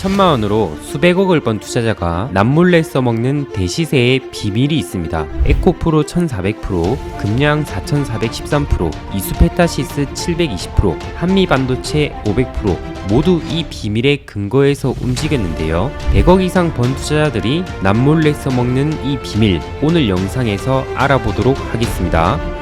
천만 원으로 수백억을 번 투자자가 남몰래 써먹는 대시세의 비밀이 있습니다. 에코프로 1400%, 금량 4413%, 이수페타시스 720%, 한미반도체 500% 모두 이 비밀의 근거에서 움직였는데요. 100억 이상 번 투자자들이 남몰래 써먹는 이 비밀 오늘 영상에서 알아보도록 하겠습니다.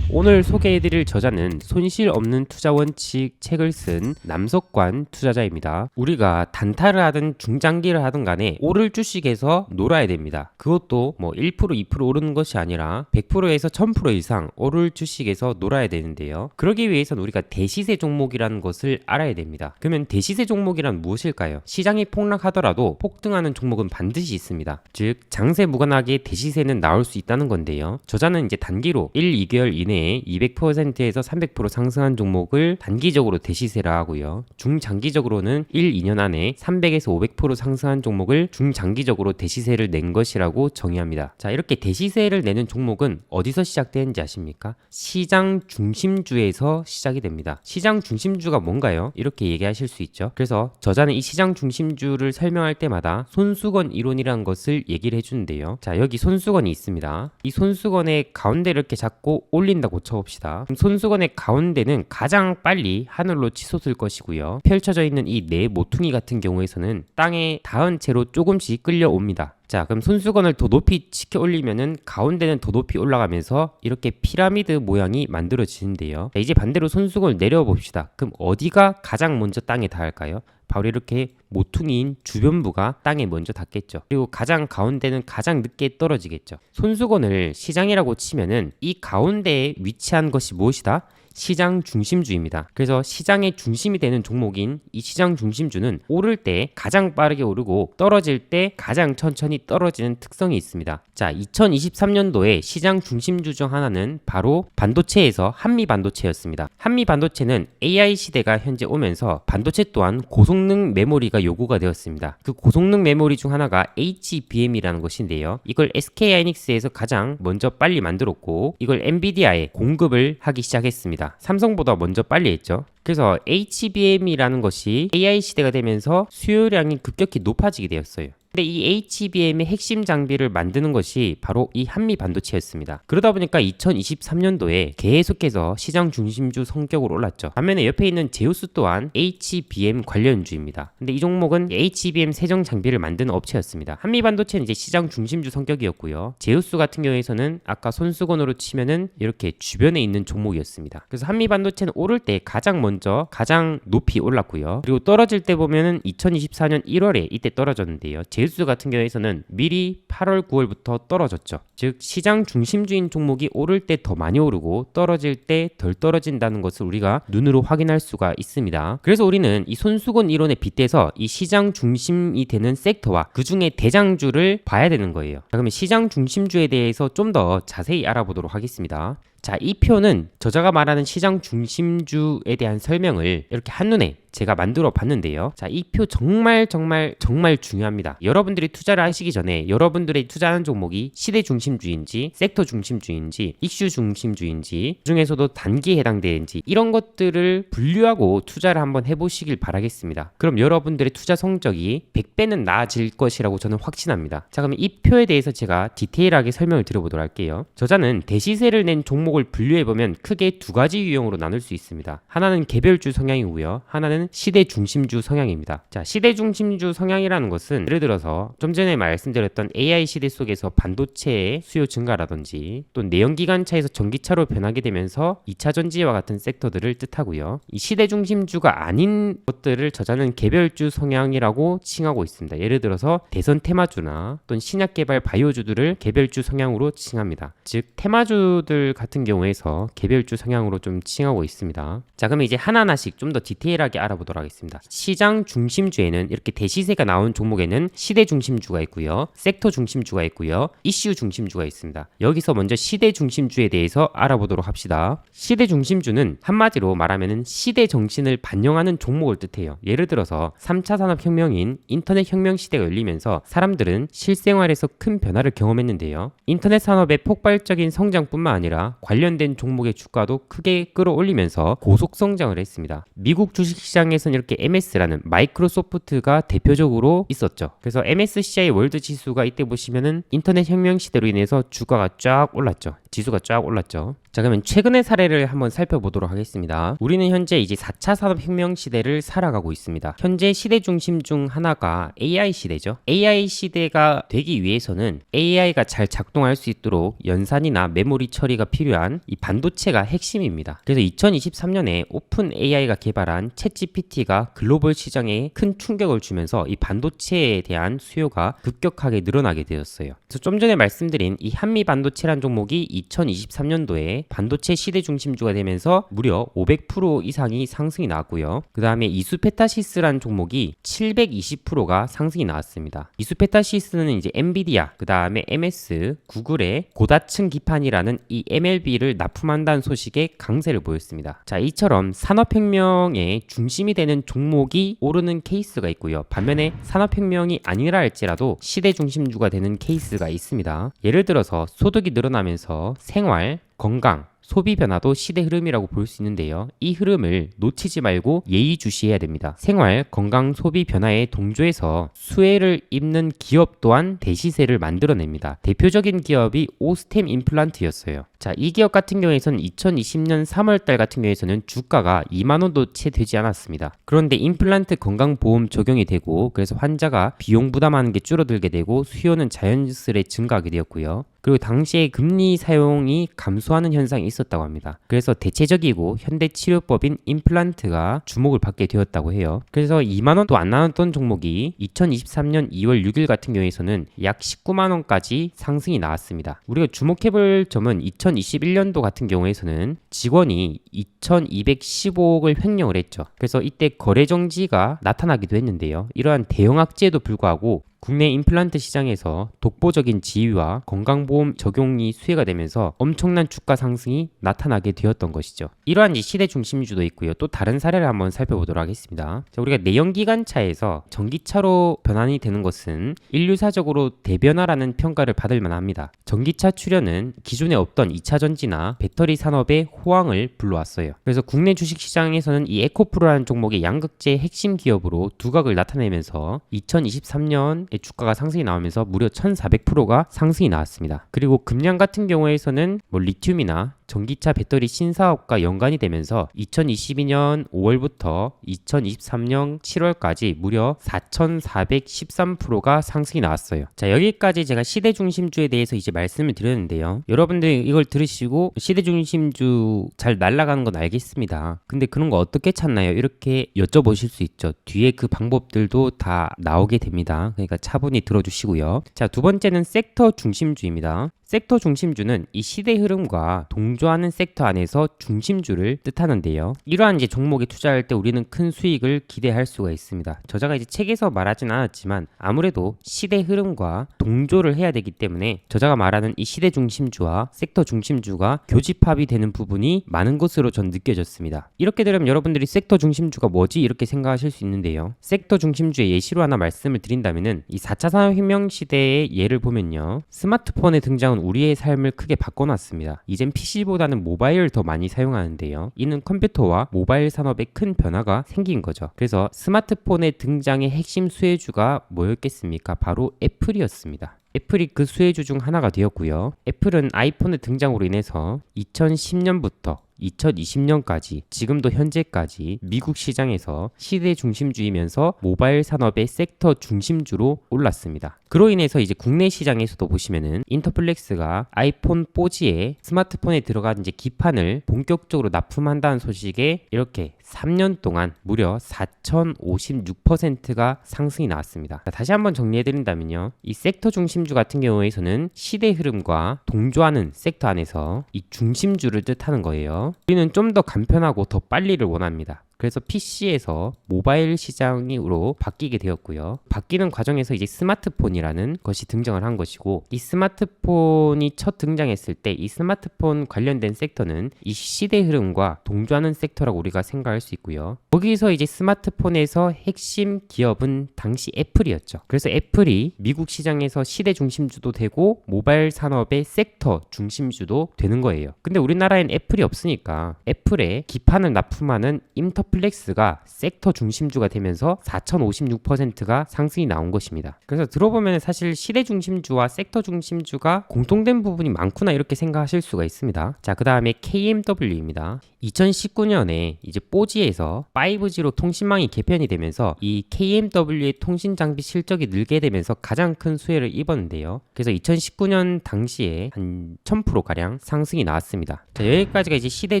오늘 소개해드릴 저자는 손실 없는 투자 원칙 책을 쓴 남석관 투자자입니다. 우리가 단타를 하든 중장기를 하든 간에 오를 주식에서 놀아야 됩니다. 그것도 뭐 1% 2% 오르는 것이 아니라 100%에서 1000% 이상 오를 주식에서 놀아야 되는데요. 그러기 위해서는 우리가 대시세 종목이라는 것을 알아야 됩니다. 그러면 대시세 종목이란 무엇일까요? 시장이 폭락하더라도 폭등하는 종목은 반드시 있습니다. 즉 장세 무관하게 대시세는 나올 수 있다는 건데요. 저자는 이제 단기로 1, 2개월 이내에 200%에서 300% 상승한 종목을 단기적으로 대시세라 하고요. 중장기적으로는 1, 2년 안에 300에서 500% 상승한 종목을 중장기적으로 대시세를 낸 것이라고 정의합니다. 자, 이렇게 대시세를 내는 종목은 어디서 시작되는지 아십니까? 시장 중심주에서 시작이 됩니다. 시장 중심주가 뭔가요? 이렇게 얘기하실 수 있죠. 그래서 저자는 이 시장 중심주를 설명할 때마다 손수건 이론이라는 것을 얘기를 해주는데요. 자, 여기 손수건이 있습니다. 이 손수건의 가운데를 이렇게 잡고 올린다고 쳐봅시다. 그럼 손수건의 가운데는 가장 빨리 하늘로 치솟을 것이고요. 펼쳐져 있는 이 네 모퉁이 같은 경우에서는 땅에 닿은 채로 조금씩 끌려옵니다. 자, 그럼 손수건을 더 높이 치켜 올리면은 가운데는 더 높이 올라가면서 이렇게 피라미드 모양이 만들어지는데요. 자, 이제 반대로 손수건을 내려 봅시다. 그럼 어디가 가장 먼저 땅에 닿을까요? 바로 이렇게 모퉁이인 주변부가 땅에 먼저 닿겠죠. 그리고 가장 가운데는 가장 늦게 떨어지겠죠. 손수건을 시장이라고 치면은 이 가운데에 위치한 것이 무엇이다? 시장 중심주입니다. 그래서 시장의 중심이 되는 종목인 이 시장 중심주는 오를 때 가장 빠르게 오르고 떨어질 때 가장 천천히 떨어지는 특성이 있습니다. 자, 2023년도에 시장 중심주 중 하나는 바로 반도체에서 한미 반도체였습니다. 한미 반도체는 AI 시대가 현재 오면서 반도체 또한 고성능 메모리가 요구가 되었습니다. 그 고성능 메모리 중 하나가 HBM이라는 것인데요. 이걸 SK 하이닉스에서 가장 먼저 빨리 만들었고 이걸 엔비디아에 공급을 하기 시작했습니다. 삼성보다 먼저 빨리 했죠. 그래서 HBM이라는 것이 AI 시대가 되면서 수요량이 급격히 높아지게 되었어요. 근데 이 HBM의 핵심 장비를 만드는 것이 바로 이 한미 반도체였습니다. 그러다 보니까 2023년도에 계속해서 시장 중심주 성격으로 올랐죠. 반면에 옆에 있는 제우스 또한 HBM 관련주입니다. 근데 이 종목은 HBM 세정 장비를 만드는 업체였습니다. 한미 반도체는 이제 시장 중심주 성격이었고요. 제우스 같은 경우에서는 아까 손수건으로 치면은 이렇게 주변에 있는 종목이었습니다. 그래서 한미 반도체는 오를 때 가장 먼저 가장 높이 올랐고요. 그리고 떨어질 때 보면은 2024년 1월에 이때 떨어졌는데요. 제우스 같은 경우에서는 미리 8월 9월부터 떨어졌죠. 즉 시장 중심주인 종목이 오를 때 더 많이 오르고 떨어질 때 덜 떨어진다는 것을 우리가 눈으로 확인할 수가 있습니다. 그래서 우리는 이 손수건 이론에 빗대서 이 시장 중심이 되는 섹터와 그 중에 대장주를 봐야 되는 거예요. 자, 그러면 시장 중심주에 대해서 좀 더 자세히 알아보도록 하겠습니다. 자, 이 표는 저자가 말하는 시장 중심주에 대한 설명을 이렇게 한눈에 제가 만들어 봤는데요. 자, 이 표 정말 정말 정말 중요합니다. 여러분들이 투자를 하시기 전에 여러분들의 투자하는 종목이 시대 중심주인지, 섹터 중심주인지, 이슈 중심주인지, 그 중에서도 단기에 해당되는지 이런 것들을 분류하고 투자를 한번 해보시길 바라겠습니다. 그럼 여러분들의 투자 성적이 100배는 나아질 것이라고 저는 확신합니다. 자, 그럼 이 표에 대해서 제가 디테일하게 설명을 드려보도록 할게요. 저자는 대시세를 낸 종목을 분류해보면 크게 두 가지 유형으로 나눌 수 있습니다. 하나는 개별주 성향이고요. 하나는 시대 중심주 성향입니다. 자, 시대 중심주 성향이라는 것은 예를 들어서 좀 전에 말씀드렸던 AI 시대 속에서 반도체의 수요 증가라든지 또 내연기관차에서 전기차로 변하게 되면서 2차 전지와 같은 섹터들을 뜻하고요. 이 시대 중심주가 아닌 것들을 저자는 개별주 성향이라고 칭하고 있습니다. 예를 들어서 대선 테마주나 또는 신약 개발 바이오주들을 개별주 성향으로 칭합니다. 즉 테마주들 같은 경우에서 개별주 성향으로 좀 칭하고 있습니다. 자, 그러면 이제 하나하나씩 좀 더 디테일하게 알아 보도록 하겠습니다. 시장 중심주에는 이렇게 대시세가 나온 종목에는 시대 중심주가 있고요. 섹터 중심주가 있고요. 이슈 중심주가 있습니다. 여기서 먼저 시대 중심주에 대해서 알아보도록 합시다. 시대 중심주는 한마디로 말하면은 시대 정신을 반영하는 종목을 뜻해요. 예를 들어서 3차 산업혁명인 인터넷 혁명 시대가 열리면서 사람들은 실생활에서 큰 변화를 경험했는데요. 인터넷 산업의 폭발적인 성장뿐만 아니라 관련된 종목의 주가도 크게 끌어올리면서 고속 성장을 했습니다. 미국 주식시장 에서는 이렇게 MS라는 마이크로소프트가 대표적으로 있었죠. 그래서 MSCI 월드 지수가 이때 보시면은 인터넷 혁명 시대로 인해서 주가가 쫙 올랐죠. 지수가 쫙 올랐죠. 자, 그러면 최근의 사례를 한번 살펴보도록 하겠습니다. 우리는 현재 이제 4차 산업혁명 시대를 살아가고 있습니다. 현재 시대 중심 중 하나가 AI 시대죠. AI 시대가 되기 위해서는 AI가 잘 작동할 수 있도록 연산이나 메모리 처리가 필요한 이 반도체가 핵심입니다. 그래서 2023년에 오픈 AI가 개발한 챗 GPT가 글로벌 시장에 큰 충격을 주면서 이 반도체에 대한 수요가 급격하게 늘어나게 되었어요. 좀 전에 말씀드린 이 한미 반도체란 종목이 2023년도에 반도체 시대 중심주가 되면서 무려 500% 이상이 상승이 나왔고요. 그 다음에 이수페타시스라는 종목이 720%가 상승이 나왔습니다. 이수페타시스는 이제 엔비디아, 그 다음에 MS, 구글의 고다층 기판이라는 이 MLB를 납품한다는 소식에 강세를 보였습니다. 자, 이처럼 산업혁명의 중심 이 되는 종목이 오르는 케이스가 있고요. 반면에 산업혁명이 아니라 할지라도 시대 중심주가 되는 케이스가 있습니다. 예를 들어서 소득이 늘어나면서 생활, 건강, 소비 변화도 시대 흐름이라고 볼 수 있는데요. 이 흐름을 놓치지 말고 예의주시해야 됩니다. 생활, 건강, 소비 변화에 동조해서 수혜를 입는 기업 또한 대시세를 만들어냅니다. 대표적인 기업이 오스템 임플란트였어요. 자, 이 기업 같은 경우에서는 2020년 3월 달 같은 경우에서는 주가가 2만 원도 채 되지 않았습니다. 그런데 임플란트 건강보험 적용이 되고 그래서 환자가 비용 부담하는 게 줄어들게 되고 수요는 자연스레 증가하게 되었고요. 그리고 당시에 금리 사용이 감소하는 현상이 있었다고 합니다. 그래서 대체적이고 현대 치료법인 임플란트가 주목을 받게 되었다고 해요. 그래서 2만 원도 안 나왔던 종목이 2023년 2월 6일 같은 경우에서는 약 19만 원까지 상승이 나왔습니다. 우리가 주목해볼 점은 2021년도 같은 경우에서는 직원이 2,215억을 횡령을 했죠. 그래서 이때 거래 정지가 나타나기도 했는데요. 이러한 대형 악재에도 불구하고 국내 임플란트 시장에서 독보적인 지위와 건강보험 적용이 수혜가 되면서 엄청난 주가 상승이 나타나게 되었던 것이죠. 이러한 시대 중심주도 있고요. 또 다른 사례를 한번 살펴보도록 하겠습니다. 자, 우리가 내연기관차에서 전기차로 변환이 되는 것은 인류사적으로 대변화라는 평가를 받을 만합니다. 전기차 출현은 기존에 없던 2차 전지나 배터리 산업의 호황을 불러왔어요. 그래서 국내 주식시장에서는 이 에코프로라는 종목의 양극재 핵심 기업으로 두각을 나타내면서 2023년 주가가 상승이 나오면서 무려 1,400%가 상승이 나왔습니다. 그리고 금량 같은 경우에서는 뭐 리튬이나 전기차 배터리 신사업과 연관이 되면서 2022년 5월부터 2023년 7월까지 무려 4,413%가 상승이 나왔어요. 자, 여기까지 제가 시대 중심주에 대해서 이제 말씀을 드렸는데요. 여러분들이 이걸 들으시고 시대 중심주 잘 날아가는 건 알겠습니다. 근데 그런 거 어떻게 찾나요? 이렇게 여쭤보실 수 있죠. 뒤에 그 방법들도 다 나오게 됩니다. 그러니까 차분히 들어주시고요. 자, 두 번째는 섹터 중심주입니다. 섹터 중심주는 이 시대 흐름과 동조하는 섹터 안에서 중심주를 뜻하는데요. 이러한 이제 종목에 투자할 때 우리는 큰 수익을 기대할 수가 있습니다. 저자가 이제 책에서 말하진 않았지만 아무래도 시대 흐름과 동조를 해야 되기 때문에 저자가 말하는 이 시대 중심주와 섹터 중심주가 교집합이 되는 부분이 많은 것으로 전 느껴졌습니다. 이렇게 되면 여러분들이 섹터 중심주가 뭐지 이렇게 생각하실 수 있는데요. 섹터 중심주의 예시로 하나 말씀을 드린다면은 이 4차 산업혁명 시대의 예를 보면요. 스마트폰의 등장은 우리의 삶을 크게 바꿔놨습니다. 이젠 PC보다는 모바일을 더 많이 사용하는데요. 이는 컴퓨터와 모바일 산업에 큰 변화가 생긴 거죠. 그래서 스마트폰의 등장의 핵심 수혜주가 뭐였겠습니까? 바로 애플이었습니다. 애플이 그 수혜주 중 하나가 되었고요. 애플은 아이폰의 등장으로 인해서 2010년부터 2020년까지 지금도 현재까지 미국 시장에서 시대 중심주이면서 모바일 산업의 섹터 중심주로 올랐습니다. 그로 인해서 이제 국내 시장에서도 보시면은 인터플렉스가 아이폰 4G에 스마트폰에 들어간 이제 기판을 본격적으로 납품한다는 소식에 이렇게 3년 동안 무려 4,056%가 상승이 나왔습니다. 자, 다시 한번 정리해드린다면요. 이 섹터 중심주 같은 경우에서는 시대 흐름과 동조하는 섹터 안에서 이 중심주를 뜻하는 거예요. 우리는 좀 더 간편하고 더 빨리를 원합니다. 그래서 PC에서 모바일 시장으로 바뀌게 되었고요. 바뀌는 과정에서 이제 스마트폰이라는 것이 등장을 한 것이고 이 스마트폰이 첫 등장했을 때 이 스마트폰 관련된 섹터는 이 시대 흐름과 동조하는 섹터라고 우리가 생각할 수 있고요. 거기서 이제 스마트폰에서 핵심 기업은 당시 애플이었죠. 그래서 애플이 미국 시장에서 시대 중심주도 되고 모바일 산업의 섹터 중심주도 되는 거예요. 근데 우리나라엔 애플이 없으니까 애플에 기판을 납품하는 인터 플렉스가 섹터 중심주가 되면서 4,056%가 상승이 나온 것입니다. 그래서 들어보면 사실 시대 중심주와 섹터 중심주가 공통된 부분이 많구나 이렇게 생각하실 수가 있습니다. 자, 그 다음에 KMW입니다. 2019년에 이제 뽀지에서 5G로 통신망이 개편이 되면서 이 KMW의 통신 장비 실적이 늘게 되면서 가장 큰 수혜를 입었는데요. 그래서 2019년 당시에 한 1000% 가량 상승이 나왔습니다. 자, 여기까지가 이제 시대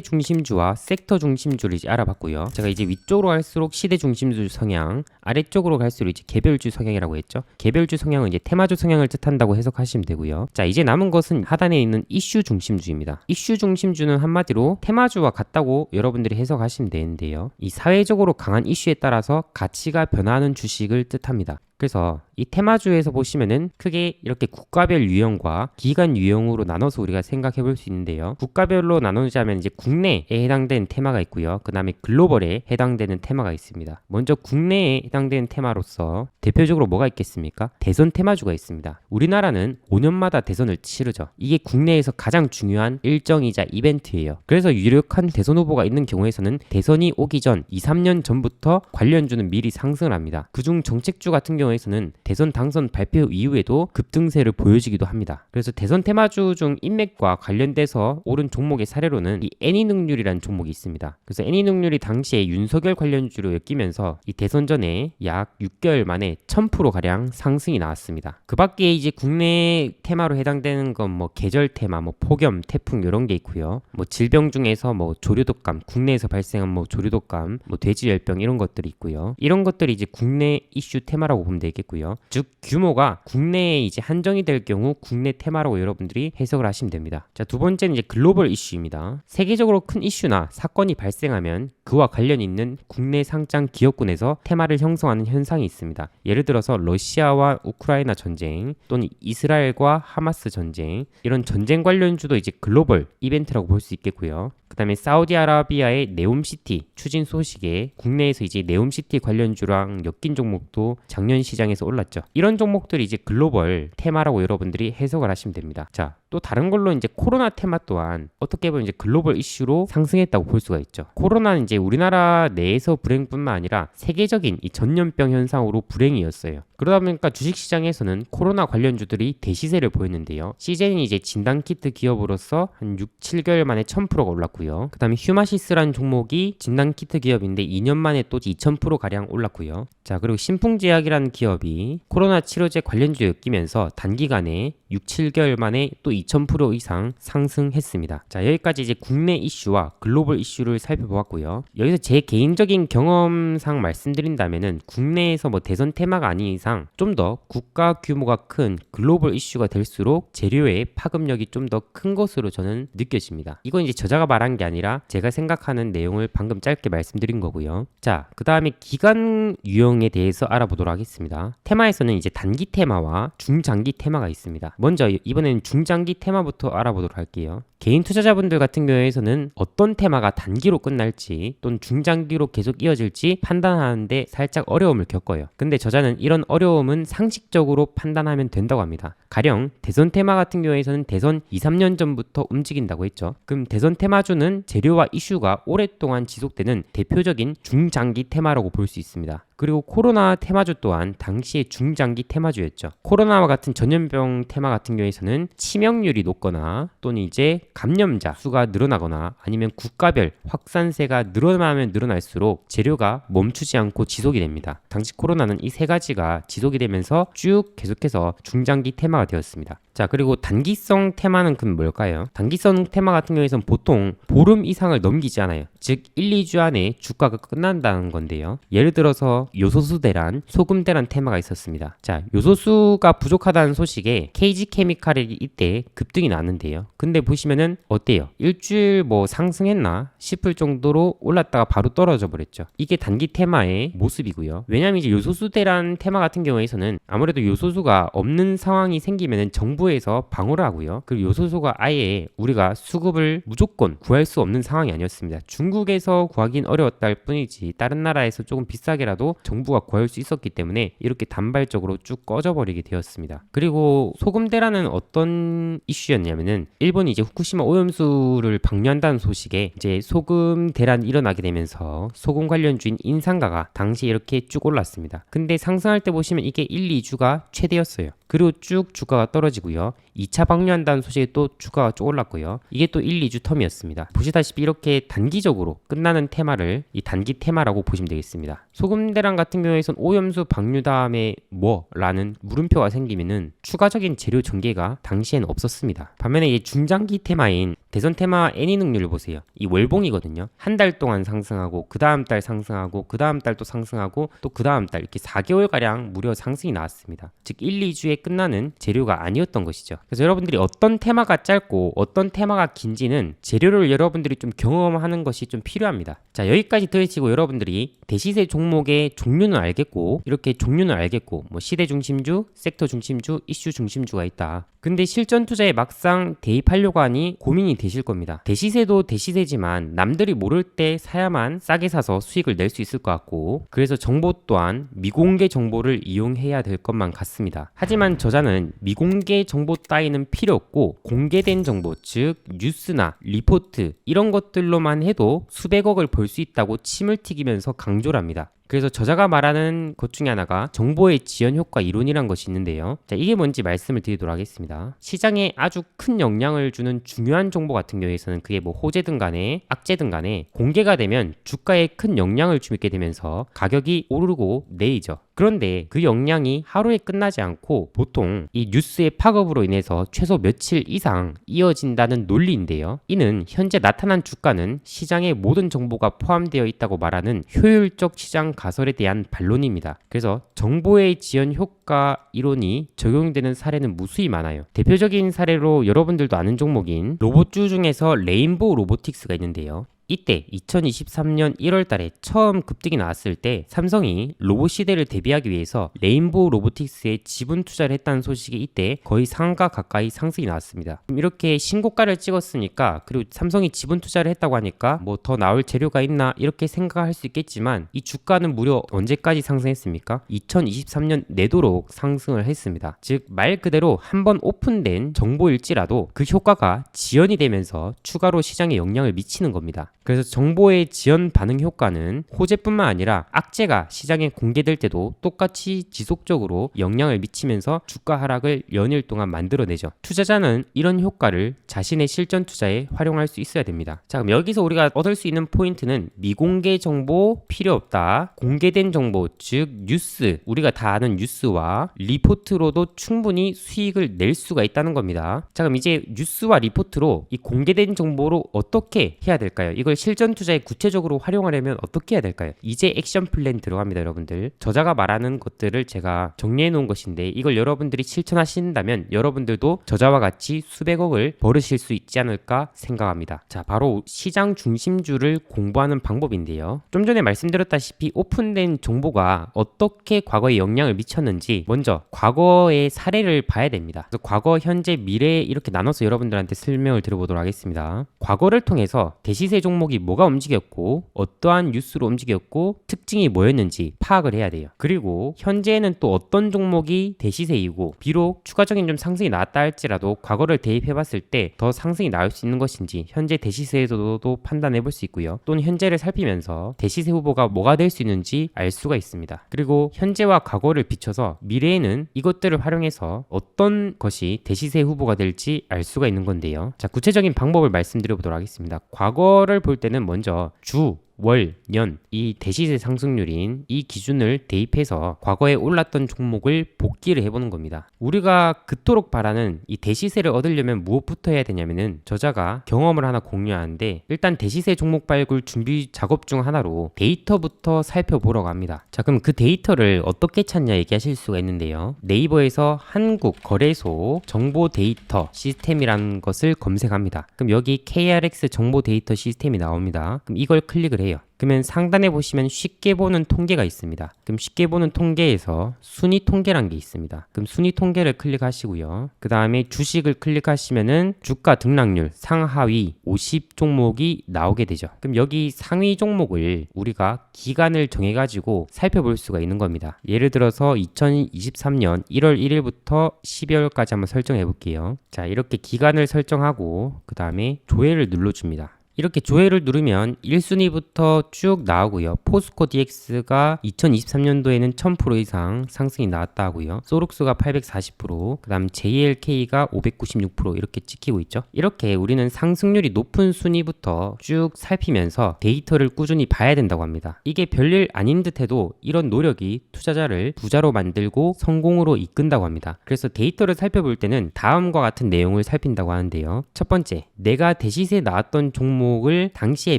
중심주와 섹터 중심주를 이제 알아봤고요. 제가 이제 위쪽으로 갈수록 시대 중심주 성향, 아래쪽으로 갈수록 이제 개별주 성향이라고 했죠. 개별주 성향은 이제 테마주 성향을 뜻한다고 해석하시면 되고요. 자, 이제 남은 것은 하단에 있는 이슈 중심주입니다. 이슈 중심주는 한마디로 테마주와 같 다고 여러분들이 해석하시면 되는데요. 이 사회적으로 강한 이슈에 따라서 가치가 변화하는 주식을 뜻합니다. 그래서 이 테마주에서 보시면은 크게 이렇게 국가별 유형과 기간 유형으로 나눠서 우리가 생각해 볼 수 있는데요. 국가별로 나누자면 이제 국내에 해당되는 테마가 있고요. 그 다음에 글로벌에 해당되는 테마가 있습니다. 먼저 국내에 해당되는 테마로서 대표적으로 뭐가 있겠습니까? 대선 테마주가 있습니다. 우리나라는 5년마다 대선을 치르죠. 이게 국내에서 가장 중요한 일정이자 이벤트예요. 그래서 유력한 대선 후보가 있는 경우에서는 대선이 오기 전 2, 3년 전부터 관련주는 미리 상승을 합니다. 그중 정책주 같은 경우에서는 대선 당선 발표 이후에도 급등세를 보여주기도 합니다. 그래서 대선 테마주 중 인맥과 관련돼서 오른 종목의 사례로는 이 애니능률이라는 종목이 있습니다. 그래서 애니능률이 당시에 윤석열 관련주로 엮이면서 이 대선 전에 약 6개월 만에 1000% 가량 상승이 나왔습니다. 그 밖에 이제 국내 테마로 해당되는 건 뭐 계절 테마, 뭐 폭염, 태풍 이런 게 있고요. 뭐 질병 중에서 뭐 조 류독감, 국내에서 발생한 뭐 조류독감, 뭐 돼지열병 이런 것들이 있고요. 이런 것들이 이제 국내 이슈 테마라고 보면 되겠고요. 즉 규모가 국내에 이제 한정이 될 경우 국내 테마라고 여러분들이 해석을 하시면 됩니다. 자, 두 번째는 이제 글로벌 이슈입니다. 세계적으로 큰 이슈나 사건이 발생하면 그와 관련 있는 국내 상장 기업군에서 테마를 형성하는 현상이 있습니다. 예를 들어서 러시아와 우크라이나 전쟁 또는 이스라엘과 하마스 전쟁 이런 전쟁 관련주도 이제 글로벌 이벤트라고 볼 수 있겠고요. 그 다음에 사우 디아라비아의 네옴시티 추진 소식에 국내에서 이제 네옴시티 관련주랑 엮인 종목도 작년 시장에서 올랐죠. 이런 종목들이 이제 글로벌 테마라고 여러분들이 해석을 하시면 됩니다. 자, 또 다른 걸로 이제 코로나 테마 또한 어떻게 보면 이제 글로벌 이슈로 상승했다고 볼 수가 있죠. 코로나는 이제 우리나라 내에서 불행뿐만 아니라 세계적인 이 전염병 현상으로 불행이었어요. 그러다 보니까 주식 시장에서는 코로나 관련주들이 대시세를 보였는데요. 시젠이 이제 진단 키트 기업으로서 한 6, 7개월 만에 1000%가 올랐고요. 그 다음에 휴마시스라는 종목이 진단 키트 기업인데 2년 만에 또 2000% 가량 올랐고요. 자 그리고 신풍제약이라는 기업이 코로나 치료제 관련주에 엮이면서 단기간에 6, 7개월 만에 또2000% 이상 상승했습니다. 자 여기까지 이제 국내 이슈와 글로벌 이슈를 살펴보았고요. 여기서 제 개인적인 경험상 말씀드린다면은 국내에서 뭐 대선 테마가 아닌 이상 좀 더 국가 규모가 큰 글로벌 이슈가 될수록 재료의 파급력이 좀 더 큰 것으로 저는 느껴집니다. 이건 이제 저자가 말한 게 아니라 제가 생각하는 내용을 방금 짧게 말씀드린 거고요. 자, 그 다음에 기간 유형에 대해서 알아보도록 하겠습니다. 테마에서는 이제 단기 테마와 중장기 테마가 있습니다. 먼저 이번에는 중장 기 테마부터 알아보도록 할게요. 개인 투자자분들 같은 경우에서는 어떤 테마가 단기로 끝날지 또는 중장기로 계속 이어질지 판단하는데 살짝 어려움을 겪어요. 근데 저자는 이런 어려움은 상식적으로 판단하면 된다고 합니다. 가령 대선 테마 같은 경우에서는 대선 2, 3년 전부터 움직인다고 했죠. 그럼 대선 테마주는 재료와 이슈가 오랫동안 지속되는 대표적인 중장기 테마라고 볼 수 있습니다. 그리고 코로나 테마주 또한 당시의 중장기 테마주였죠. 코로나와 같은 전염병 테마 같은 경우에서는 치명률이 높거나 또는 이제 감염자 수가 늘어나거나 아니면 국가별 확산세가 늘어나면 늘어날수록 재료가 멈추지 않고 지속이 됩니다. 당시 코로나는 이 세 가지가 지속이 되면서 쭉 계속해서 중장기 테마가 되었습니다. 자, 그리고 단기성 테마는 그럼 뭘까요? 단기성 테마 같은 경우에는 보통 보름 이상을 넘기지 않아요. 즉 1, 2주 안에 주가가 끝난다는 건데요. 예를 들어서 요소수 대란, 소금 대란 테마가 있었습니다. 자, 요소수가 부족하다는 소식에 KG 케미칼이 이때 급등이 나는데요. 근데 보시면은 어때요? 일주일 뭐 상승했나 싶을 정도로 올랐다가 바로 떨어져 버렸죠. 이게 단기 테마의 모습이고요. 왜냐하면 이제 요소수 대란 테마 같은 경우에서는 아무래도 요소수가 없는 상황이 생기면은 정부 에서 방어를 하고요. 그리고 요소수가 아예 우리가 수급을 무조건 구할 수 없는 상황이 아니었습니다. 중국에서 구하긴 어려웠다 할 뿐이지 다른 나라에서 조금 비싸게라도 정부가 구할 수 있었기 때문에 이렇게 단발적으로 쭉 꺼져버리게 되었습니다. 그리고 소금 대란은 어떤 이슈였냐면은 일본이 이제 후쿠시마 오염수를 방류한다는 소식에 이제 소금 대란이 일어나게 되면서 소금 관련주인 인상가가 당시 이렇게 쭉 올랐습니다. 근데 상승할 때 보시면 이게 1, 2주가 최대였어요. 그리고 쭉 주가가 떨어지고요. 2차 방류한다는 소식에 또 주가가 쭉 올랐고요. 이게 또 1, 2주 텀이었습니다. 보시다시피 이렇게 단기적으로 끝나는 테마를 이 단기 테마라고 보시면 되겠습니다. 소금대랑 같은 경우에선 오염수 방류 다음에 뭐라는 물음표가 생기면은 추가적인 재료 전개가 당시에는 없었습니다. 반면에 이 중장기 테마인 대선 테마 애니 능률을 보세요. 이 월봉이거든요. 한 달 동안 상승하고 그 다음 달 상승하고 그 다음 달 또 상승하고 또 그 다음 달 이렇게 4개월 가량 무려 상승이 나왔습니다. 즉 1, 2주에 끝나는 재료가 아니었던 것이죠. 그래서 여러분들이 어떤 테마가 짧고 어떤 테마가 긴지는 재료를 여러분들이 좀 경험하는 것이 좀 필요합니다. 자 여기까지 들으시고 여러분들이 대시세 종목의 종류는 알겠고 이렇게 종류는 알겠고 뭐 시대 중심주, 섹터 중심주, 이슈 중심주가 있다. 근데 실전 투자에 막상 대입하려고 하니 고민이 되실 겁니다. 대시세도 대시세지만 남들이 모를 때 사야만 싸게 사서 수익을 낼 수 있을 것 같고 그래서 정보 또한 미공개 정보를 이용해야 될 것만 같습니다. 하지만 저자는 미공개 정보 따위는 필요 없고 공개된 정보 즉 뉴스나 리포트 이런 것들로만 해도 수백억을 벌수 있다고 침을 튀기면서 강조를 합니다. 그래서 저자가 말하는 것 중에 하나가 정보의 지연 효과 이론이란 것이 있는데요. 자, 이게 뭔지 말씀을 드리도록 하겠습니다. 시장에 아주 큰 영향을 주는 중요한 정보 같은 경우에서는 그게 뭐 호재든 간에 악재든 간에 공개가 되면 주가에 큰 영향을 주게 되면서 가격이 오르고 내리죠. 그런데 그 영향이 하루에 끝나지 않고 보통 이 뉴스의 파급으로 인해서 최소 며칠 이상 이어진다는 논리인데요. 이는 현재 나타난 주가는 시장의 모든 정보가 포함되어 있다고 말하는 효율적 시장 가설에 대한 반론입니다. 그래서 정보의 지연 효과 이론이 적용되는 사례는 무수히 많아요. 대표적인 사례로 여러분들도 아는 종목인 로봇주 중에서 레인보우 로보틱스가 있는데요. 이때 2023년 1월 달에 처음 급등이 나왔을 때 삼성이 로봇 시대를 대비하기 위해서 레인보우 로보틱스에 지분 투자를 했다는 소식이 이때 거의 상가 가까이 상승이 나왔습니다. 이렇게 신고가를 찍었으니까 그리고 삼성이 지분 투자를 했다고 하니까 뭐 더 나올 재료가 있나 이렇게 생각할 수 있겠지만 이 주가는 무려 언제까지 상승했습니까? 2023년 내도록 상승을 했습니다. 즉 말 그대로 한 번 오픈된 정보일지라도 그 효과가 지연이 되면서 추가로 시장에 영향을 미치는 겁니다. 그래서 정보의 지연 반응 효과는 호재뿐만 아니라 악재가 시장에 공개될 때도 똑같이 지속적으로 영향을 미치면서 주가 하락을 연일 동안 만들어내죠. 투자자는 이런 효과를 자신의 실전 투자에 활용할 수 있어야 됩니다. 자, 그럼 여기서 우리가 얻을 수 있는 포인트는 미공개 정보 필요 없다. 공개된 정보, 즉 뉴스, 우리가 다 아는 뉴스와 리포트로도 충분히 수익을 낼 수가 있다는 겁니다. 자, 그럼 이제 뉴스와 리포트로 이 공개된 정보로 어떻게 해야 될까요? 이걸 실전 투자에 구체적으로 활용하려면 어떻게 해야 될까요? 이제 액션 플랜 들어갑니다, 여러분들. 저자가 말하는 것들을 제가 정리해 놓은 것인데 이걸 여러분들이 실천하신다면 여러분들도 저자와 같이 수백억을 벌으실 수 있지 않을까 생각합니다. 자, 바로 시장 중심주를 공부하는 방법인데요. 좀 전에 말씀드렸다시피 오픈된 정보가 어떻게 과거에 영향을 미쳤는지 먼저 과거의 사례를 봐야 됩니다. 그래서 과거, 현재, 미래 이렇게 나눠서 여러분들한테 설명을 드려보도록 하겠습니다. 과거를 통해서 대시세 종목 이 뭐가 움직였고 어떠한 뉴스로 움직였고 특징이 뭐였는지 파악을 해야 돼요. 그리고 현재는 또 어떤 종목이 대시세이고 비록 추가적인 좀 상승이 나왔다 할지라도 과거를 대입해 봤을 때 더 상승이 나올 수 있는 것인지 현재 대시세에서도 판단해 볼 수 있고요. 또는 현재를 살피면서 대시세 후보가 뭐가 될 수 있는지 알 수가 있습니다. 그리고 현재와 과거를 비춰서 미래에는 이것들을 활용해서 어떤 것이 대시세 후보가 될지 알 수가 있는 건데요. 자, 구체적인 방법을 말씀드려 보도록 하겠습니다. 과거를 볼 때는 먼저 주 월, 년이 대시세 상승률인 이 기준을 대입해서 과거에 올랐던 종목을 복기를 해보는 겁니다. 우리가 그토록 바라는 이 대시세를 얻으려면 무엇부터 해야 되냐면은 저자가 경험을 하나 공유하는데 일단 대시세 종목 발굴 준비 작업 중 하나로 데이터부터 살펴보러 갑니다. 자 그럼 그 데이터를 어떻게 찾냐 얘기하실 수가 있는데요. 네이버에서 한국 거래소 정보 데이터 시스템이라는 것을 검색합니다. 그럼 여기 KRX 정보 데이터 시스템이 나옵니다. 그럼 이걸 클릭을 해요. 그러면 상단에 보시면 쉽게 보는 통계가 있습니다. 그럼 쉽게 보는 통계에서 순위 통계란 게 있습니다. 그럼 순위 통계를 클릭하시고요. 그 다음에 주식을 클릭하시면은 주가 등락률 상하위 50 종목이 나오게 되죠. 그럼 여기 상위 종목을 우리가 기간을 정해가지고 살펴볼 수가 있는 겁니다. 예를 들어서 2023년 1월 1일부터 12월까지 한번 설정해 볼게요. 자, 이렇게 기간을 설정하고 그 다음에 조회를 눌러줍니다. 이렇게 조회를 누르면 1순위부터 쭉 나오고요. 포스코 DX가 2023년도에는 1000% 이상 상승이 나왔다 하고요. 소록스가 840%, 그 다음 JLK가 596% 이렇게 찍히고 있죠. 이렇게 우리는 상승률이 높은 순위부터 쭉 살피면서 데이터를 꾸준히 봐야 된다고 합니다. 이게 별일 아닌 듯해도 이런 노력이 투자자를 부자로 만들고 성공으로 이끈다고 합니다. 그래서 데이터를 살펴볼 때는 다음과 같은 내용을 살핀다고 하는데요. 첫 번째, 내가 대시세에 나왔던 종목 종목을 당시에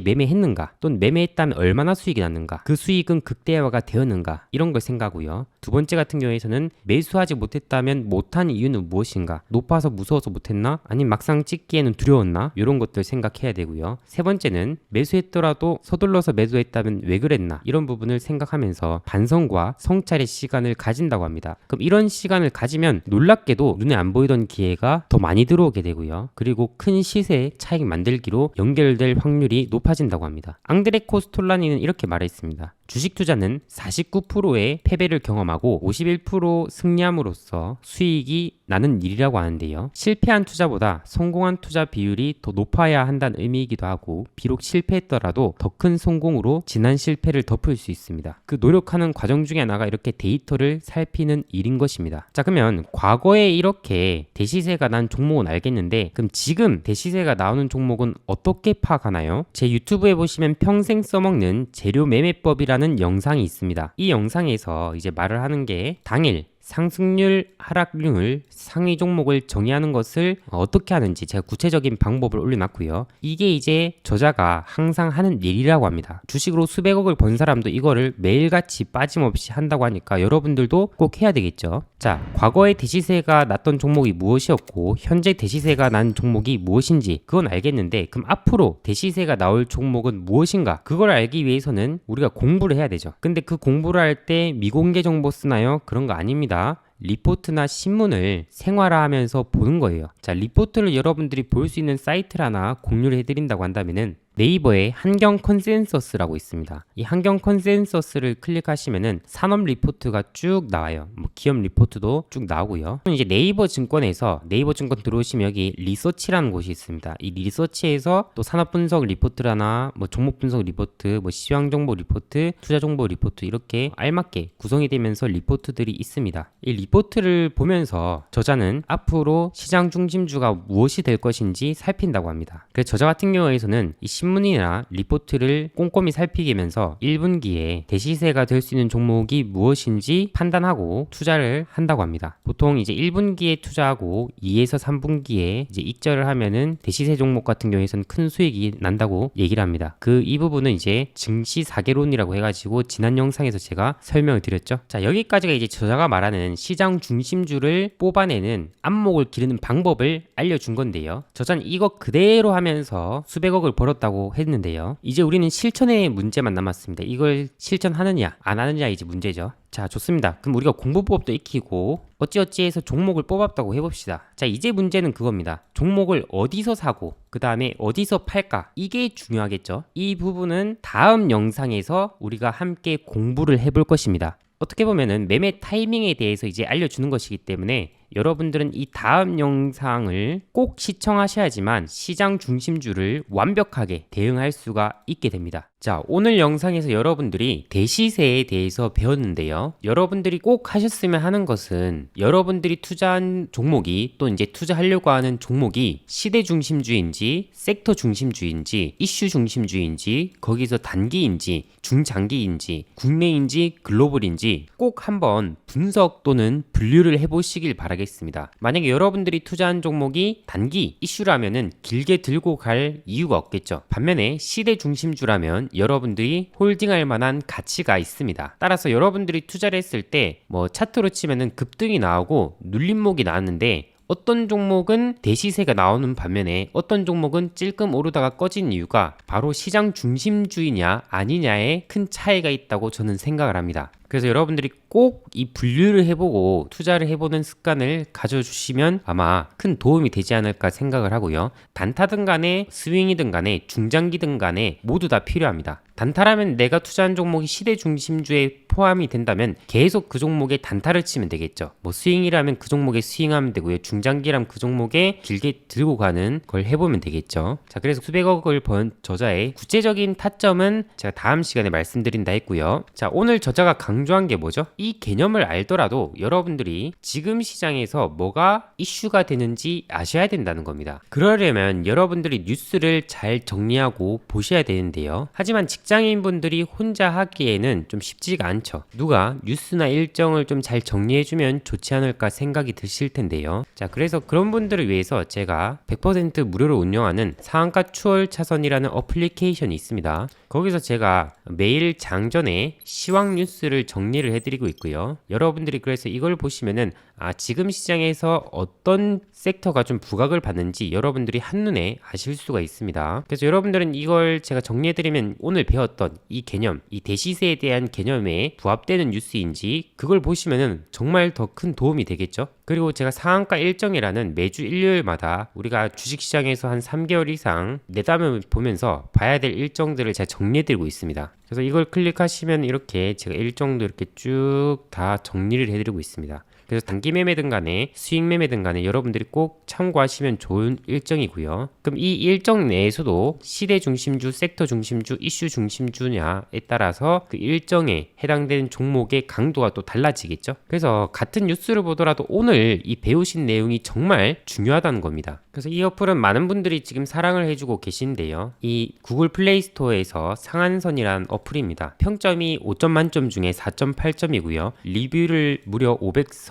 매매했는가 또는 매매했다면 얼마나 수익이 났는가 그 수익은 극대화가 되었는가 이런 걸 생각하고요. 두 번째 같은 경우에서는 매수하지 못했다면 못한 이유는 무엇인가 높아서 무서워서 못했나 아니면 막상 찍기에는 두려웠나 이런 것들 생각해야 되고요. 세 번째는 매수했더라도 서둘러서 매수했다면 왜 그랬나 이런 부분을 생각하면서 반성과 성찰의 시간을 가진다고 합니다. 그럼 이런 시간을 가지면 놀랍게도 눈에 안 보이던 기회가 더 많이 들어오게 되고요. 그리고 큰 시세 차익 만들기로 연결 연결될 확률이 높아진다고 합니다. 앙드레 코스톨라니는 이렇게 말했습니다. 주식 투자는 49%의 패배를 경험하고 51% 승리함으로써 수익이 나는 일이라고 하는데요. 실패한 투자보다 성공한 투자 비율이 더 높아야 한다는 의미이기도 하고 비록 실패했더라도 더 큰 성공으로 지난 실패를 덮을 수 있습니다. 그 노력하는 과정 중에 하나가 이렇게 데이터를 살피는 일인 것입니다. 자 그러면 과거에 이렇게 대시세가 난 종목은 알겠는데 그럼 지금 대시세가 나오는 종목은 어떻게 파악하나요? 제 유튜브에 보시면 평생 써먹는 재료 매매법이라 는 영상이 있습니다. 이 영상에서 이제 말을 하는 게 당일 상승률 하락률 상위 종목을 정의하는 것을 어떻게 하는지 제가 구체적인 방법을 올려놨고요. 이게 이제 저자가 항상 하는 일이라고 합니다. 주식으로 수백억을 번 사람도 이거를 매일같이 빠짐없이 한다고 하니까 여러분들도 꼭 해야 되겠죠. 자, 과거에 대시세가 났던 종목이 무엇이었고 현재 대시세가 난 종목이 무엇인지 그건 알겠는데 그럼 앞으로 대시세가 나올 종목은 무엇인가? 그걸 알기 위해서는 우리가 공부를 해야 되죠. 근데 그 공부를 할 때 미공개 정보 쓰나요? 그런 거 아닙니다. 아니라 리포트나 신문을 생활화하면서 보는 거예요. 자, 리포트를 여러분들이 볼 수 있는 사이트를 하나 공유를 해드린다고 한다면은 네이버에 환경 컨센서스라고 있습니다. 이 환경 컨센서스를 클릭하시면은 산업 리포트가 쭉 나와요. 뭐 기업 리포트도 쭉 나오고요. 이제 네이버 증권에서 네이버 증권 들어오시면 여기 리서치라는 곳이 있습니다. 이 리서치에서 또 산업 분석 리포트라나 뭐 종목 분석 리포트, 뭐 시황 정보 리포트, 투자 정보 리포트 이렇게 알맞게 구성이 되면서 리포트들이 있습니다. 이 리포트를 보면서 저자는 앞으로 시장 중심주가 무엇이 될 것인지 살핀다고 합니다. 그래서 저자 같은 경우에서는 이 신문이나 리포트를 꼼꼼히 살피면서 1분기에 대시세가 될 수 있는 종목이 무엇인지 판단하고 투자를 한다고 합니다. 보통 이제 1분기에 투자하고 2에서 3분기에 이제 익절을 하면은 대시세 종목 같은 경우에서는 큰 수익이 난다고 얘기를 합니다. 그 이 부분은 이제 증시 사계론이라고 해가지고 지난 영상에서 제가 설명을 드렸죠. 자 여기까지가 이제 저자가 말하는 시장 중심주를 뽑아내는 안목을 기르는 방법을 알려준 건데요. 저자는 이거 그대로 하면서 수백억을 벌었다고 있다고 했는데요. 이제 우리는 실천의 문제만 남았습니다. 이걸 실천하느냐 안 하느냐 이제 문제죠. 자 좋습니다. 그럼 우리가 공부법도 익히고 어찌어찌해서 종목을 뽑았다고 해봅시다. 자 이제 문제는 그겁니다. 종목을 어디서 사고 그 다음에 어디서 팔까 이게 중요하겠죠. 이 부분은 다음 영상에서 우리가 함께 공부를 해볼 것입니다. 어떻게 보면은 매매 타이밍에 대해서 이제 알려주는 것이기 때문에 여러분들은 이 다음 영상을 꼭 시청하셔야지만 시장 중심주를 완벽하게 대응할 수가 있게 됩니다. 자, 오늘 영상에서 여러분들이 대시세에 대해서 배웠는데요. 여러분들이 꼭 하셨으면 하는 것은 여러분들이 투자한 종목이 또 이제 투자하려고 하는 종목이 시대 중심주의인지 섹터 중심주의인지 이슈 중심주의인지 거기서 단기인지 중장기인지 국내인지 글로벌인지 꼭 한번 분석 또는 분류를 해보시길 바라겠습니다. 만약에 여러분들이 투자한 종목이 단기 이슈라면은 길게 들고 갈 이유가 없겠죠. 반면에 시대 중심주라면 여러분들이 홀딩할 만한 가치가 있습니다. 따라서 여러분들이 투자를 했을 때 뭐 차트로 치면은 급등이 나오고 눌림목이 나왔는데 어떤 종목은 대시세가 나오는 반면에 어떤 종목은 찔끔 오르다가 꺼진 이유가 바로 시장 중심주의냐 아니냐에 큰 차이가 있다고 저는 생각을 합니다. 그래서 여러분들이 꼭 이 분류를 해보고 투자를 해보는 습관을 가져주시면 아마 큰 도움이 되지 않을까 생각을 하고요. 단타든 간에 스윙이든 간에 중장기든 간에 모두 다 필요합니다. 단타라면 내가 투자한 종목이 시대 중심주에 포함이 된다면 계속 그 종목에 단타를 치면 되겠죠. 뭐 스윙이라면 그 종목에 스윙하면 되고요. 중장기라면 그 종목에 길게 들고 가는 걸 해보면 되겠죠. 자, 그래서 수백억을 번 저자의 구체적인 타점은 제가 다음 시간에 말씀드린다 했고요. 자, 오늘 저자가 강 조한 게 뭐죠? 이 개념을 알더라도 여러분들이 지금 시장에서 뭐가 이슈가 되는지 아셔야 된다는 겁니다. 그러려면 여러분들이 뉴스를 잘 정리하고 보셔야 되는데요. 하지만 직장인분들이 혼자 하기에는 좀 쉽지가 않죠. 누가 뉴스나 일정을 좀 잘 정리해주면 좋지 않을까 생각이 드실 텐데요. 자, 그래서 그런 분들을 위해서 제가 100% 무료로 운영하는 상한가 추월 차선이라는 어플리케이션이 있습니다. 거기서 제가 매일 장전에 시황 뉴스를 정리를 해드리고 있고요. 여러분들이 그래서 이걸 보시면은 아, 지금 시장에서 어떤 섹터가 좀 부각을 받는지 여러분들이 한눈에 아실 수가 있습니다. 그래서 여러분들은 이걸 제가 정리해드리면 오늘 배웠던 이 개념, 이 대시세에 대한 개념에 부합되는 뉴스인지 그걸 보시면은 정말 더 큰 도움이 되겠죠. 그리고 제가 상한가 일정이라는 매주 일요일마다 우리가 주식시장에서 한 3개월 이상 내담을 보면서 봐야 될 일정들을 제가 정리해드리고 있습니다. 그래서 이걸 클릭하시면 이렇게 제가 일정도 이렇게 쭉 다 정리를 해드리고 있습니다. 그래서 단기 매매든 간에 수익 매매든 간에 여러분들이 꼭 참고하시면 좋은 일정이고요. 그럼 이 일정 내에서도 시대 중심주, 섹터 중심주, 이슈 중심주냐에 따라서 그 일정에 해당되는 종목의 강도가 또 달라지겠죠. 그래서 같은 뉴스를 보더라도 오늘 이 배우신 내용이 정말 중요하다는 겁니다. 그래서 이 어플은 많은 분들이 지금 사랑을 해주고 계신데요. 이 구글 플레이 스토어에서 상한선이란 어플입니다. 평점이 5점 만점 중에 4.8점이고요. 리뷰를 무려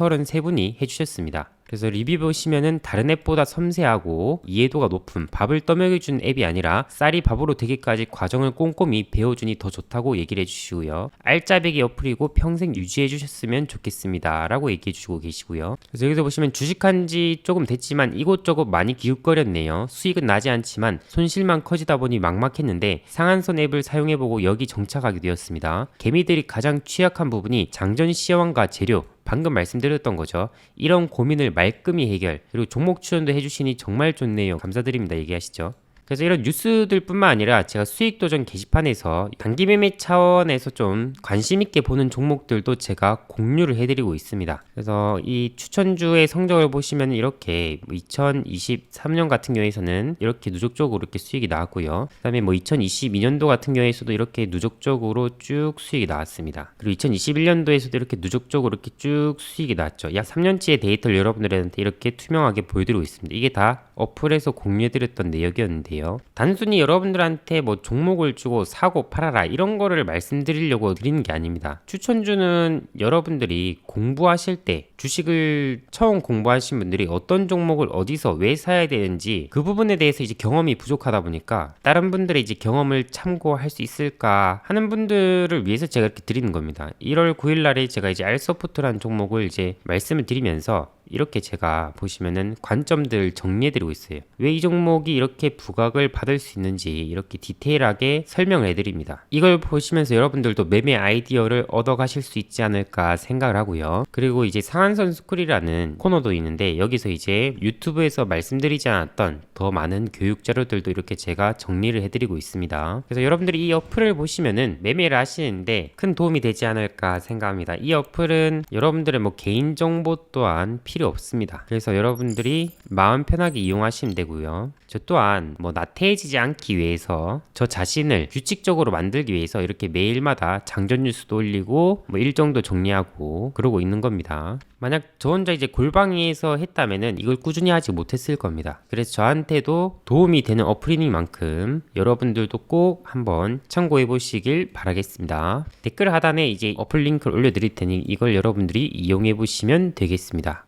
533분이 해주셨습니다. 그래서 리뷰 보시면은 다른 앱보다 섬세하고 이해도가 높은 밥을 떠먹여준 앱이 아니라 쌀이 밥으로 되기까지 과정을 꼼꼼히 배워주니 더 좋다고 얘기를 해주시고요. 알짜배기 어플이고 평생 유지해 주셨으면 좋겠습니다. 라고 얘기해 주시고 계시고요. 그래서 여기서 보시면 주식한 지 조금 됐지만 이곳저곳 많이 기웃거렸네요. 수익은 나지 않지만 손실만 커지다 보니 막막했는데 상한선 앱을 사용해보고 여기 정착하게 되었습니다. 개미들이 가장 취약한 부분이 장전 시황과 재료, 방금 말씀드렸던 거죠. 이런 고민을 말끔히 해결 그리고 종목 추천도 해주시니 정말 좋네요. 감사드립니다. 얘기하시죠. 그래서 이런 뉴스들뿐만 아니라 제가 수익 도전 게시판에서 단기 매매 차원에서 좀 관심 있게 보는 종목들도 제가 공유를 해드리고 있습니다. 그래서 이 추천주의 성적을 보시면 이렇게 2023년 같은 경우에서는 이렇게 누적적으로 이렇게 수익이 나왔고요. 그다음에 뭐 2022년도 같은 경우에서도 이렇게 누적적으로 쭉 수익이 나왔습니다. 그리고 2021년도에서도 이렇게 누적적으로 이렇게 쭉 수익이 나왔죠. 약 3년치의 데이터를 여러분들한테 이렇게 투명하게 보여드리고 있습니다. 이게 다 어플에서 공유해드렸던 내역이었는데 요. 단순히 여러분들한테 뭐 종목을 주고 사고 팔아라 이런 거를 말씀드리려고 드리는 게 아닙니다. 추천주는 여러분들이 공부하실 때 주식을 처음 공부하신 분들이 어떤 종목을 어디서 왜 사야 되는지 그 부분에 대해서 이제 경험이 부족하다 보니까 다른 분들의 이제 경험을 참고할 수 있을까 하는 분들을 위해서 제가 이렇게 드리는 겁니다. 1월 9일 날에 제가 이제 알서포트라는 종목을 이제 말씀을 드리면서 이렇게 제가 보시면은 관점들 정리해드리고 있어요. 왜 이 종목이 이렇게 부각을 받을 수 있는지 이렇게 디테일하게 설명을 해드립니다. 이걸 보시면서 여러분들도 매매 아이디어를 얻어가실 수 있지 않을까 생각을 하고요. 그리고 이제 상한선 스쿨이라는 코너도 있는데 여기서 이제 유튜브에서 말씀드리지 않았던 더 많은 교육 자료들도 이렇게 제가 정리를 해드리고 있습니다. 그래서 여러분들이 이 어플을 보시면은 매매를 하시는데 큰 도움이 되지 않을까 생각합니다. 이 어플은 여러분들의 뭐 개인 정보 또한 필요 없습니다. 그래서 여러분들이 마음 편하게 이용하시면 되고요. 저 또한 뭐 나태해지지 않기 위해서 저 자신을 규칙적으로 만들기 위해서 이렇게 매일마다 장전 뉴스도 올리고 뭐 일정도 정리하고 그러고 있는 겁니다. 만약 저 혼자 이제 골방에서 했다면은 이걸 꾸준히 하지 못했을 겁니다. 그래서 저한테도 도움이 되는 어플이니만큼 여러분들도 꼭 한번 참고해 보시길 바라겠습니다. 댓글 하단에 이제 어플 링크를 올려드릴 테니 이걸 여러분들이 이용해 보시면 되겠습니다.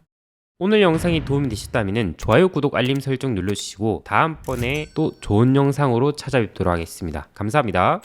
오늘 영상이 도움이 되셨다면 좋아요, 구독, 알림 설정 눌러주시고 다음번에 또 좋은 영상으로 찾아뵙도록 하겠습니다. 감사합니다.